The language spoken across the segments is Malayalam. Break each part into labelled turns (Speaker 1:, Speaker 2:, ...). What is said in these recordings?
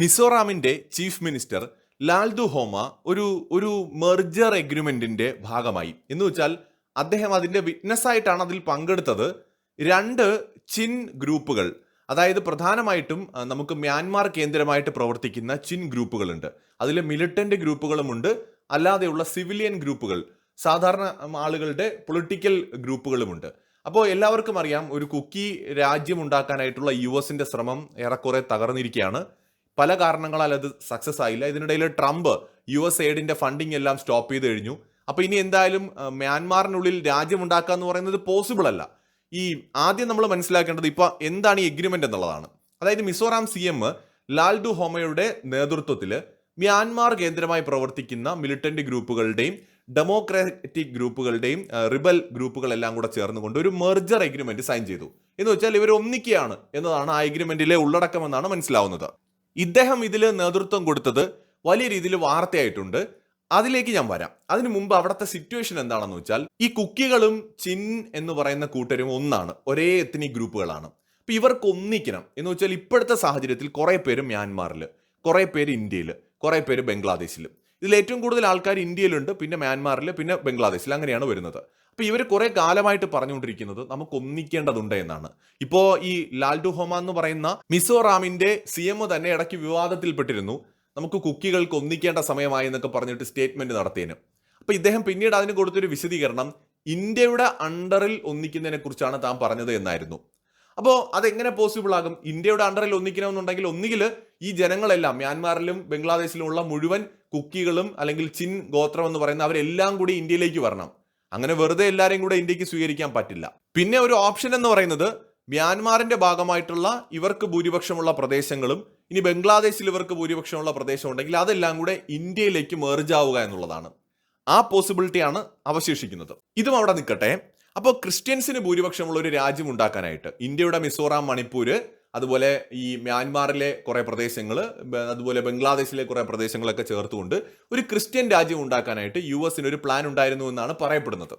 Speaker 1: മിസോറാമിന്റെ ചീഫ് മിനിസ്റ്റർ ലാൽദു ഹോമ ഒരു ഒരു മെർജർ എഗ്രിമെന്റിന്റെ ഭാഗമായി. എന്ന് വെച്ചാൽ അദ്ദേഹം അതിന്റെ വിറ്റ്നസ് ആയിട്ടാണ് അതിൽ പങ്കെടുത്തത്. രണ്ട് ചിൻ ഗ്രൂപ്പുകൾ അതായത് പ്രധാനമായിട്ടും നമുക്ക് മ്യാൻമാർ കേന്ദ്രമായിട്ട് പ്രവർത്തിക്കുന്ന ചിൻ ഗ്രൂപ്പുകളുണ്ട്. അതിൽ മിലിറ്റന്റ് ഗ്രൂപ്പുകളുമുണ്ട്. അല്ലാതെയുള്ള സിവിലിയൻ ഗ്രൂപ്പുകൾ സാധാരണ ആളുകളുടെ പൊളിറ്റിക്കൽ ഗ്രൂപ്പുകളുമുണ്ട്. അപ്പോൾ എല്ലാവർക്കും അറിയാം ഒരു കുക്കി രാജ്യം ഉണ്ടാക്കാനായിട്ടുള്ള യു എസിന്റെ ശ്രമം ഏറെക്കുറെ തകർന്നിരിക്കുകയാണ്. പല കാരണങ്ങളാൽ അത് സക്സസ് ആയില്ല. ഇതിനിടയിൽ ട്രംപ് യു എസ് എയ്ഡിന്റെ ഫണ്ടിങ് എല്ലാം സ്റ്റോപ്പ് ചെയ്ത് കഴിഞ്ഞു. അപ്പൊ ഇനി എന്തായാലും മ്യാൻമാറിനുള്ളിൽ രാജ്യമുണ്ടാക്കുക എന്ന് പറയുന്നത് പോസിബിൾ അല്ല. ഈ ആദ്യം നമ്മൾ മനസ്സിലാക്കേണ്ടത് ഇപ്പൊ എന്താണ് ഈ എഗ്രിമെന്റ് എന്നുള്ളതാണ്. അതായത് മിസോറാം സി എം ലാൽഡു ഹോമയുടെ നേതൃത്വത്തിൽ മ്യാൻമാർ കേന്ദ്രമായി പ്രവർത്തിക്കുന്ന മിലിറ്റന്റ് ഗ്രൂപ്പുകളുടെയും ഡെമോക്രാറ്റിക് ഗ്രൂപ്പുകളുടെയും റിബൽ ഗ്രൂപ്പുകളെല്ലാം കൂടെ ചേർന്നുകൊണ്ട് ഒരു മെർജർ എഗ്രിമെന്റ് സൈൻ ചെയ്തു. എന്ന് വെച്ചാൽ ഇവർ ഒന്നിക്കുകയാണ് എന്നതാണ് ആ എഗ്രിമെന്റിലെ ഉള്ളടക്കമെന്നാണ് മനസ്സിലാവുന്നത്. ഇദ്ദേഹം ഇതിൽ നേതൃത്വം കൊടുത്തത് വലിയ രീതിയിൽ വാർത്തയായിട്ടുണ്ട്. അതിലേക്ക് ഞാൻ വരാം. അതിനു മുമ്പ് അവിടുത്തെ സിറ്റുവേഷൻ എന്താണെന്ന് വെച്ചാൽ ഈ കുക്കികളും ചിൻ എന്ന് പറയുന്ന കൂട്ടരും ഒന്നാണ്. ഒരേ എത്നിക് ഗ്രൂപ്പുകളാണ് അപ്പൊ ഇവർക്ക് ഒന്നിക്കണം എന്ന് വെച്ചാൽ ഇപ്പോഴത്തെ സാഹചര്യത്തിൽ കുറെ പേര് മ്യാൻമാറിൽ കുറെ പേര് ഇന്ത്യയിൽ കുറെ പേര് ബംഗ്ലാദേശിൽ ഇതിൽ ഏറ്റവും കൂടുതൽ ആൾക്കാർ ഇന്ത്യയിലുണ്ട് പിന്നെ മ്യാൻമാറിൽ പിന്നെ ബംഗ്ലാദേശിൽ അങ്ങനെയാണ് വരുന്നത്. അപ്പോൾ ഇവർ കുറേ കാലമായിട്ട് പറഞ്ഞുകൊണ്ടിരിക്കുന്നത് നമുക്ക് ഒന്നിക്കേണ്ടതുണ്ട് എന്നാണ്. ഇപ്പോൾ ഈ ലാൽഡു ഹോമ എന്ന് പറയുന്ന മിസോറാമിന്റെ സി എം തന്നെ ഇടയ്ക്ക് വിവാദത്തിൽപ്പെട്ടിരുന്നു. നമുക്ക് കുക്കികൾക്ക് ഒന്നിക്കേണ്ട സമയമായി എന്നൊക്കെ പറഞ്ഞിട്ട് സ്റ്റേറ്റ്മെന്റ് നടത്തിയതിന്. അപ്പോൾ ഇദ്ദേഹം പിന്നീട് അതിന് കൊടുത്തൊരു വിശദീകരണം ഇന്ത്യയുടെ അണ്ടറിൽ ഒന്നിക്കുന്നതിനെ കുറിച്ചാണ് താൻ പറഞ്ഞത് എന്നായിരുന്നു. അപ്പോൾ അതെങ്ങനെ പോസിബിൾ ആകും? ഇന്ത്യയുടെ അണ്ടറിൽ ഒന്നിക്കണമെന്നുണ്ടെങ്കിൽ ഒന്നുകിൽ ഈ ജനങ്ങളെല്ലാം മ്യാൻമാറിലും ബംഗ്ലാദേശിലും ഉള്ള മുഴുവൻ കുക്കികളും അല്ലെങ്കിൽ ചിൻ ഗോത്രം എന്ന് പറയുന്ന അവരെല്ലാം കൂടി ഇന്ത്യയിലേക്ക് വരണം. അങ്ങനെ വെറുതെ എല്ലാവരെയും കൂടെ ഇന്ത്യയ്ക്ക് സ്വീകരിക്കാൻ പറ്റില്ല. പിന്നെ ഒരു ഓപ്ഷൻ എന്ന് പറയുന്നത് മ്യാൻമാറിന്റെ ഭാഗമായിട്ടുള്ള ഇവർക്ക് ഭൂരിപക്ഷമുള്ള പ്രദേശങ്ങളും ഇനി ബംഗ്ലാദേശിൽ ഇവർക്ക് ഭൂരിപക്ഷമുള്ള പ്രദേശം ഉണ്ടെങ്കിൽ അതെല്ലാം കൂടെ ഇന്ത്യയിലേക്ക് മെർജ് ആവുക എന്നുള്ളതാണ്. ആ പോസിബിലിറ്റിയാണ് അവശേഷിക്കുന്നത്. ഇതും അവിടെ നിൽക്കട്ടെ. അപ്പോൾ ക്രിസ്ത്യൻസിന് ഭൂരിപക്ഷമുള്ള ഒരു രാജ്യം ഉണ്ടാക്കാനായിട്ട് ഇന്ത്യയുടെ മിസോറാം മണിപ്പൂര് അതുപോലെ ഈ മ്യാൻമാറിലെ കുറേ പ്രദേശങ്ങൾ അതുപോലെ ബംഗ്ലാദേശിലെ കുറേ പ്രദേശങ്ങളൊക്കെ ചേർത്തുകൊണ്ട് ഒരു ക്രിസ്ത്യൻ രാജ്യം ഉണ്ടാക്കാനായിട്ട് യു എസിന് ഒരു പ്ലാൻ ഉണ്ടായിരുന്നു എന്നാണ് പറയപ്പെടുന്നത്.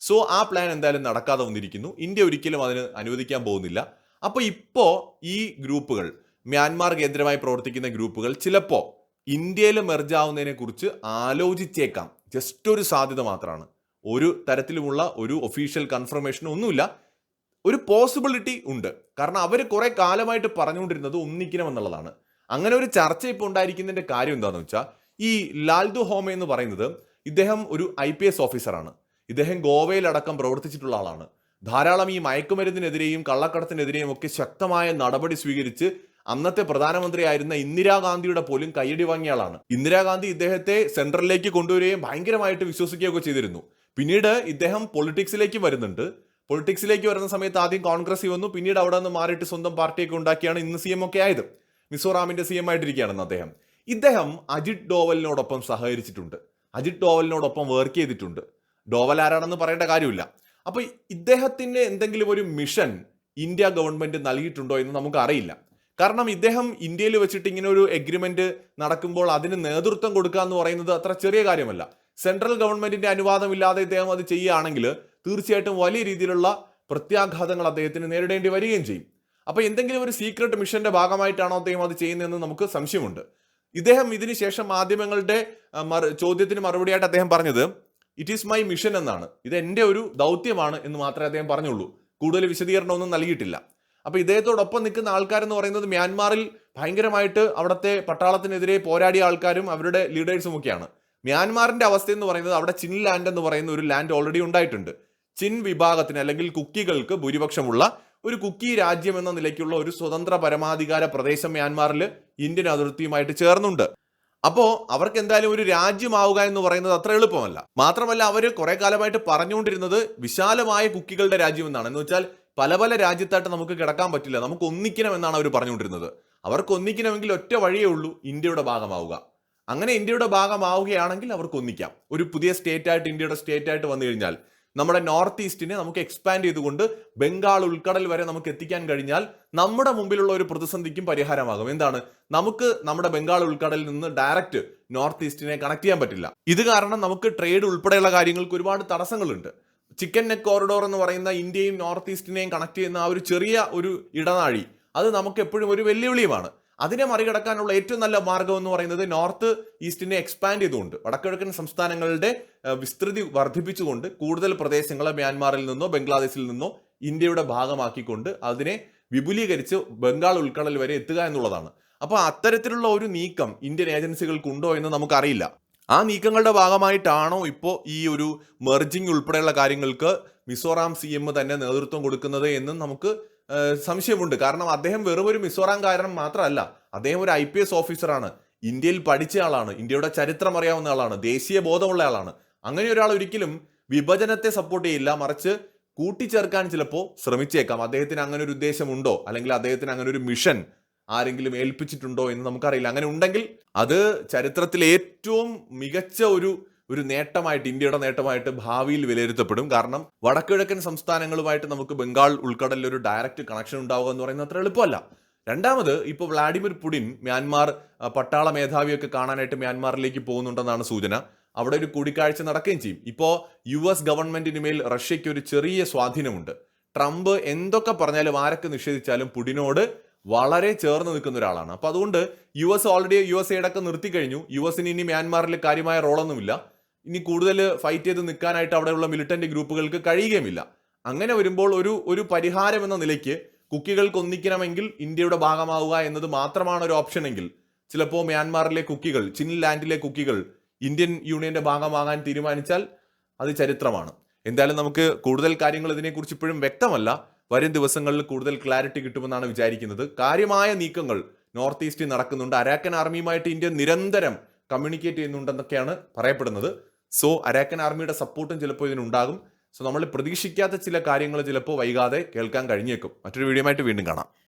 Speaker 1: സോ ആ പ്ലാൻ എന്തായാലും നടക്കാതെ വന്നിരിക്കുന്നു. ഇന്ത്യ ഒരിക്കലും അതിന് അനുവദിക്കാൻ പോകുന്നില്ല. അപ്പോൾ ഇപ്പോൾ ഈ ഗ്രൂപ്പുകൾ മ്യാൻമാർ കേന്ദ്രമായി പ്രവർത്തിക്കുന്ന ഗ്രൂപ്പുകൾ ചിലപ്പോൾ ഇന്ത്യയിൽ മെർജാവുന്നതിനെ കുറിച്ച് ആലോചിച്ചേക്കാം. ജസ്റ്റ് ഒരു സാധ്യത മാത്രമാണ്. ഒരു തരത്തിലുമുള്ള ഒരു ഒഫീഷ്യൽ കൺഫർമേഷൻ ഒന്നുമില്ല. ഒരു പോസിബിലിറ്റി ഉണ്ട്. കാരണം അവർ കുറെ കാലമായിട്ട് പറഞ്ഞുകൊണ്ടിരുന്നത് ഒന്നിക്കണം എന്നുള്ളതാണ് അങ്ങനെ ഒരു ചർച്ച ഇപ്പോൾ ഉണ്ടായിരിക്കുന്നതിന്റെ കാര്യം എന്താണെന്ന് വെച്ചാൽ ഈ ലാൽദു ഹോമ എന്ന് പറയുന്നത് ഇദ്ദേഹം ഒരു ഐ പി എസ് ഓഫീസറാണ് ഇദ്ദേഹം ഗോവയിലടക്കം പ്രവർത്തിച്ചിട്ടുള്ള ആളാണ്. ധാരാളം ഈ മയക്കുമരുന്നിനെതിരെയും കള്ളക്കടത്തിനെതിരെയും ഒക്കെ ശക്തമായ നടപടി സ്വീകരിച്ച് അന്നത്തെ പ്രധാനമന്ത്രിയായിരുന്ന ഇന്ദിരാഗാന്ധിയുടെ പോലും കയ്യടി വാങ്ങിയ ആളാണ്. ഇന്ദിരാഗാന്ധി ഇദ്ദേഹത്തെ സെൻട്രലിലേക്ക് കൊണ്ടുവരികയും ഭയങ്കരമായിട്ട് വിശ്വസിക്കുകയൊക്കെ ചെയ്തിരുന്നു. പിന്നീട് ഇദ്ദേഹം പൊളിറ്റിക്സിലേക്ക് വരുന്നുണ്ട്. പൊളിറ്റിക്സിലേക്ക് വരുന്ന സമയത്ത് ആദ്യം കോൺഗ്രസ് വന്നു പിന്നീട് അവിടെ നിന്ന് മാറിയിട്ട് സ്വന്തം പാർട്ടിയൊക്കെ ഉണ്ടാക്കിയാണ് ഇന്ന് സി എം ഒക്കെ ആയത്. മിസോറാമിന്റെ സി എം ആയിട്ടിരിക്കുകയാണെന്ന് അദ്ദേഹം. ഇദ്ദേഹം അജിത് ഡോവലിനോടൊപ്പം സഹകരിച്ചിട്ടുണ്ട്. അജിത് ഡോവലിനോടൊപ്പം വർക്ക് ചെയ്തിട്ടുണ്ട്. ഡോവൽ ആരാണെന്ന് പറയേണ്ട കാര്യമില്ല. അപ്പൊ ഇദ്ദേഹത്തിന് എന്തെങ്കിലും ഒരു മിഷൻ ഇന്ത്യ ഗവൺമെന്റ് നൽകിയിട്ടുണ്ടോ എന്ന് നമുക്ക് അറിയില്ല കാരണം ഇദ്ദേഹം ഇന്ത്യയിൽ വെച്ചിട്ട് ഇങ്ങനെ ഒരു എഗ്രിമെന്റ് നടക്കുമ്പോൾ അതിന് നേതൃത്വം കൊടുക്കുക എന്ന് പറയുന്നത് അത്ര ചെറിയ കാര്യമല്ല. സെൻട്രൽ ഗവൺമെന്റിന്റെ അനുവാദമില്ലാതെ ഇദ്ദേഹം അത് ചെയ്യുകയാണെങ്കിൽ തീർച്ചയായിട്ടും വലിയ രീതിയിലുള്ള പ്രത്യാഘാതങ്ങൾ അദ്ദേഹത്തിന് നേരിടേണ്ടി വരികയും ചെയ്യും. അപ്പോൾ എന്തെങ്കിലും ഒരു സീക്രട്ട് മിഷന്റെ ഭാഗമായിട്ടാണോ അദ്ദേഹം അത് ചെയ്യുന്നതെന്ന് നമുക്ക് സംശയമുണ്ട്. ഇദ്ദേഹം ഇതിനുശേഷം മാധ്യമങ്ങളുടെ ചോദ്യത്തിന് മറുപടിയായിട്ട് അദ്ദേഹം പറഞ്ഞത് ഇറ്റ് ഈസ് മൈ മിഷൻ എന്നാണ്. ഇത് എന്റെ ഒരു ദൗത്യമാണ് എന്ന് മാത്രമേ അദ്ദേഹം പറഞ്ഞുള്ളൂ. കൂടുതൽ വിശദീകരണമൊന്നും നൽകിയിട്ടില്ല. അപ്പൊ ഇദ്ദേഹത്തോടൊപ്പം നിൽക്കുന്ന ആൾക്കാരെന്ന് പറയുന്നത് മ്യാൻമാറിൽ ഭയങ്കരമായിട്ട് അവിടുത്തെ പട്ടാളത്തിനെതിരെ പോരാടിയ ആൾക്കാരും അവരുടെ ലീഡേഴ്സും ഒക്കെയാണ്. മ്യാൻമാറിന്റെ അവസ്ഥ എന്ന് പറയുന്നത് അവിടെ ചിൻ ലാൻഡ് എന്ന് പറയുന്ന ഒരു ലാൻഡ് ഓൾറെഡി ഉണ്ടായിട്ടുണ്ട്. ചിൻ വിഭാഗത്തിന് അല്ലെങ്കിൽ കുക്കികൾക്ക് ഭൂരിപക്ഷമുള്ള ഒരു കുക്കി രാജ്യം എന്ന നിലയ്ക്കുള്ള ഒരു സ്വതന്ത്ര പരമാധികാര പ്രദേശം മ്യാൻമാറിൽ ഇന്ത്യൻ അതിർത്തിയുമായിട്ട് ചേർന്നുണ്ട്. അപ്പോൾ അവർക്ക് എന്തായാലും ഒരു രാജ്യമാവുക എന്ന് പറയുന്നത് അത്ര എളുപ്പമല്ല. മാത്രമല്ല അവർ കുറെ കാലമായിട്ട് പറഞ്ഞുകൊണ്ടിരുന്നത് വിശാലമായ കുക്കികളുടെ രാജ്യം എന്നാണ് എന്ന് വെച്ചാൽ പല പല രാജ്യത്തായിട്ട് നമുക്ക് കിടക്കാൻ പറ്റില്ല. നമുക്ക് ഒന്നിക്കണം എന്നാണ് അവർ പറഞ്ഞുകൊണ്ടിരുന്നത്. അവർക്ക് ഒന്നിക്കണമെങ്കിൽ ഒറ്റ വഴിയേ ഉള്ളൂ ഇന്ത്യയുടെ ഭാഗമാവുക. അങ്ങനെ ഇന്ത്യയുടെ ഭാഗമാവുകയാണെങ്കിൽ അവർക്ക് ഒന്നിക്കാം. ഒരു പുതിയ സ്റ്റേറ്റ് ആയിട്ട് ഇന്ത്യയുടെ സ്റ്റേറ്റ് ആയിട്ട് വന്നു കഴിഞ്ഞാൽ നമ്മുടെ നോർത്ത് ഈസ്റ്റിനെ നമുക്ക് എക്സ്പാൻഡ് ചെയ്തുകൊണ്ട് ബംഗാൾ ഉൾക്കടൽ വരെ നമുക്ക് എത്തിക്കാൻ കഴിഞ്ഞാൽ നമ്മുടെ മുമ്പിലുള്ള ഒരു പ്രതിസന്ധിക്കും പരിഹാരമാകും. എന്താണ്? നമുക്ക് നമ്മുടെ ബംഗാൾ ഉൾക്കടലിൽ നിന്ന് ഡയറക്റ്റ് നോർത്ത് ഈസ്റ്റിനെ കണക്ട് ചെയ്യാൻ പറ്റില്ല. ഇത് കാരണം നമുക്ക് ട്രേഡ് ഉൾപ്പെടെയുള്ള കാര്യങ്ങൾക്ക് ഒരുപാട് തടസ്സങ്ങളുണ്ട്. ചിക്കൻ നെക്ക് കോറിഡോർ എന്ന് പറയുന്ന ഇന്ത്യയും നോർത്ത് ഈസ്റ്റിനെയും കണക്ട് ചെയ്യുന്ന ആ ഒരു ചെറിയ ഒരു ഇടനാഴി അത് നമുക്ക് എപ്പോഴും ഒരു വെല്ലുവിളിയുമാണ്. അതിനെ മറികടക്കാനുള്ള ഏറ്റവും നല്ല മാർഗം എന്ന് പറയുന്നത് നോർത്ത് ഈസ്റ്റിനെ എക്സ്പാൻഡ് ചെയ്തുകൊണ്ട് വടക്കിഴക്കൻ സംസ്ഥാനങ്ങളുടെ വിസ്തൃതി വർദ്ധിപ്പിച്ചുകൊണ്ട് കൂടുതൽ പ്രദേശങ്ങളെ മ്യാൻമാറിൽ നിന്നോ ബംഗ്ലാദേശിൽ നിന്നോ ഇന്ത്യയുടെ ഭാഗമാക്കിക്കൊണ്ട് അതിനെ വിപുലീകരിച്ച് ബംഗാൾ ഉൾക്കടൽ വരെ എത്തുക എന്നുള്ളതാണ്. അപ്പോൾ അത്തരത്തിലുള്ള ഒരു നീക്കം ഇന്ത്യൻ ഏജൻസികൾക്കുണ്ടോ എന്ന് നമുക്കറിയില്ല. ആ നീക്കങ്ങളുടെ ഭാഗമായിട്ടാണോ ഇപ്പോൾ ഈ ഒരു മെർജിങ് ഉൾപ്പെടെയുള്ള കാര്യങ്ങൾക്ക് മിസോറാം സി എം തന്നെ നേതൃത്വം കൊടുക്കുന്നത് എന്നും നമുക്ക് സംശയമുണ്ട്. കാരണം അദ്ദേഹം വെറും ഒരു മിസോറാം കാരണം മാത്രമല്ല അദ്ദേഹം ഒരു ഐ പി എസ് ഓഫീസറാണ്. ഇന്ത്യയിൽ പഠിച്ച ആളാണ്. ഇന്ത്യയുടെ ചരിത്രം അറിയാവുന്ന ആളാണ്. ദേശീയ ബോധമുള്ള ആളാണ്. അങ്ങനെ ഒരാൾ ഒരിക്കലും വിഭജനത്തെ സപ്പോർട്ട് ചെയ്യില്ല. മറിച്ച് കൂട്ടിച്ചേർക്കാൻ ചിലപ്പോൾ ശ്രമിച്ചേക്കാം. അദ്ദേഹത്തിന് അങ്ങനെ ഒരു ഉദ്ദേശമുണ്ടോ? അല്ലെങ്കിൽ അദ്ദേഹത്തിന് അങ്ങനെ ഒരു മിഷൻ ആരെങ്കിലും ഏൽപ്പിച്ചിട്ടുണ്ടോ എന്ന് നമുക്കറിയില്ല. അങ്ങനെ ഉണ്ടെങ്കിൽ അത് ചരിത്രത്തിൽ ഏറ്റവും മികച്ച ഒരു ഒരു നേട്ടമായിട്ട് ഇന്ത്യയുടെ നേട്ടമായിട്ട് ഭാവിയിൽ വിലയിരുത്തപ്പെടും. കാരണം വടക്കിഴക്കൻ സംസ്ഥാനങ്ങളുമായിട്ട് നമുക്ക് ബംഗാൾ ഉൾക്കടലിൽ ഒരു ഡയറക്റ്റ് കണക്ഷൻ ഉണ്ടാവുക എന്ന് പറയുന്നത് അത്ര എളുപ്പമല്ല. രണ്ടാമത് ഇപ്പോൾ വ്ളാഡിമിർ പുടിൻ മ്യാൻമാർ പട്ടാള മേധാവിയൊക്കെ കാണാനായിട്ട് മ്യാൻമാറിലേക്ക് പോകുന്നുണ്ടെന്നാണ് സൂചന. അവിടെ ഒരു കൂടിക്കാഴ്ച നടക്കുകയും ചെയ്യും. ഇപ്പോൾ യു എസ് ഗവൺമെന്റിന് മേൽ റഷ്യയ്ക്ക് ഒരു ചെറിയ സ്വാധീനമുണ്ട്. ട്രംപ് എന്തൊക്കെ പറഞ്ഞാലും ആരൊക്കെ നിഷേധിച്ചാലും പുടിനോട് വളരെ ചേർന്ന് നിൽക്കുന്ന ഒരാളാണ്. അപ്പൊ അതുകൊണ്ട് U S already U S എയുടെ ഒക്കെ നിർത്തി കഴിഞ്ഞു യു എസിന് ഇനി മ്യാൻമാറിൽ കാര്യമായ റോളൊന്നുമില്ല ഇനി കൂടുതൽ ഫൈറ്റ് ചെയ്ത് നിൽക്കാനായിട്ട് അവിടെയുള്ള മിലിറ്റന്റ് ഗ്രൂപ്പുകൾക്ക് കഴിയുകയുമില്ല. അങ്ങനെ വരുമ്പോൾ ഒരു ഒരു പരിഹാരം എന്ന നിലയ്ക്ക് കുക്കികൾക്ക് ഒന്നിക്കണമെങ്കിൽ ഇന്ത്യയുടെ ഭാഗമാവുക എന്നത് മാത്രമാണ് ഒരു ഓപ്ഷൻ എങ്കിൽ ചിലപ്പോൾ മ്യാൻമാറിലെ കുക്കികൾ ചിൻ ലാൻഡിലെ കുക്കികൾ ഇന്ത്യൻ യൂണിയന്റെ ഭാഗമാകാൻ തീരുമാനിച്ചാൽ അത് ചരിത്രമാണ്. എന്തായാലും നമുക്ക് കൂടുതൽ കാര്യങ്ങൾ ഇതിനെക്കുറിച്ച് ഇപ്പോഴും വ്യക്തമല്ല. വരും ദിവസങ്ങളിൽ കൂടുതൽ ക്ലാരിറ്റി കിട്ടുമെന്നാണ് വിചാരിക്കുന്നത്. കാര്യമായ നീക്കങ്ങൾ നോർത്ത് ഈസ്റ്റിൽ നടക്കുന്നുണ്ട്. അരാക്കൻ ആർമിയുമായിട്ട് ഇന്ത്യ നിരന്തരം കമ്മ്യൂണിക്കേറ്റ് ചെയ്യുന്നുണ്ടെന്നൊക്കെയാണ് പറയപ്പെടുന്നത്. സോ അരാക്കൻ ആർമിയുടെ സപ്പോർട്ടും ചിലപ്പോൾ ഇതിനുണ്ടാകും. സോ നമ്മൾ പ്രതീക്ഷിക്കാത്ത ചില കാര്യങ്ങൾ ചിലപ്പോൾ വൈകാതെ കേൾക്കാൻ കഴിഞ്ഞേക്കും. മറ്റൊരു വീഡിയോ ആയിട്ട് വീണ്ടും കാണാം.